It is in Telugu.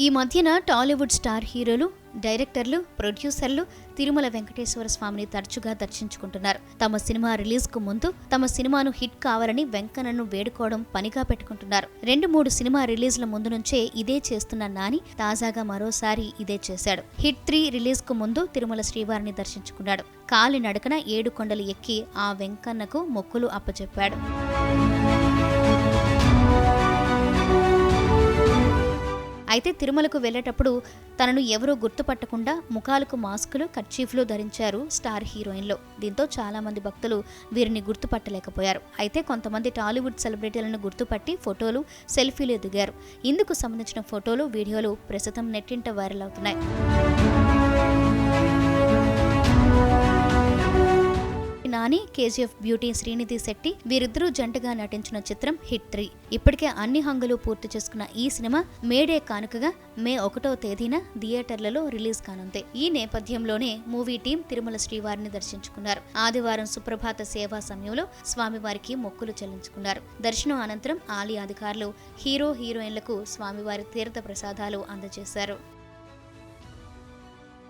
ఈ మధ్యన టాలీవుడ్ స్టార్ హీరోలు డైరెక్టర్లు ప్రొడ్యూసర్లు తిరుమల వెంకటేశ్వర స్వామిని తరచుగా దర్శించుకుంటున్నారు. తమ సినిమా రిలీజ్కు ముందు తమ సినిమాను హిట్ కావాలని వెంకన్నను వేడుకోవడం పనిగా పెట్టుకుంటున్నారు. రెండు మూడు సినిమా రిలీజ్ల ముందు నుంచే ఇదే చేస్తున్న నాని తాజాగా మరోసారి ఇదే చేశాడు. హిట్ త్రీ రిలీజ్కు ముందు తిరుమల శ్రీవారిని దర్శించుకున్నాడు. కాలి నడకన ఏడు కొండలు ఎక్కి ఆ వెంకన్నకు మొక్కులు అప్పచెప్పాడు. అయితే తిరుమలకు వెళ్ళేటప్పుడు తనను ఎవరూ గుర్తుపట్టకుండా ముఖాలకు మాస్కులు కర్చీఫ్లు ధరించారు స్టార్ హీరోయిన్లు. దీంతో చాలామంది భక్తులు వీరిని గుర్తుపట్టలేకపోయారు. అయితే కొంతమంది టాలీవుడ్ సెలబ్రిటీలను గుర్తుపట్టి ఫోటోలు సెల్ఫీలు దిగారు. ఇందుకు సంబంధించిన ఫోటోలు వీడియోలు ప్రస్తుతం నెట్టింట వైరల్ అవుతున్నాయి. నాని కేజీఎఫ్ బ్యూటీ శ్రీనిధి శెట్టి వీరిద్దరూ జంటగా నటించిన చిత్రం హిట్ త్రీ. ఇప్పటికే అన్ని హంగులు పూర్తి చేసుకున్న ఈ సినిమా మేడే కానుకగా మే ఒకటో తేదీన థియేటర్లలో రిలీజ్ కానుంది. ఈ నేపథ్యంలోనే మూవీ టీం తిరుమల శ్రీవారిని దర్శించుకున్నారు. ఆదివారం సుప్రభాత సేవా సమయంలో స్వామివారికి మొక్కులు చెల్లించుకున్నారు. దర్శనం అనంతరం ఆలయ అధికారులు హీరో హీరోయిన్లకు స్వామివారి తీర్థ ప్రసాదాలు అందజేశారు.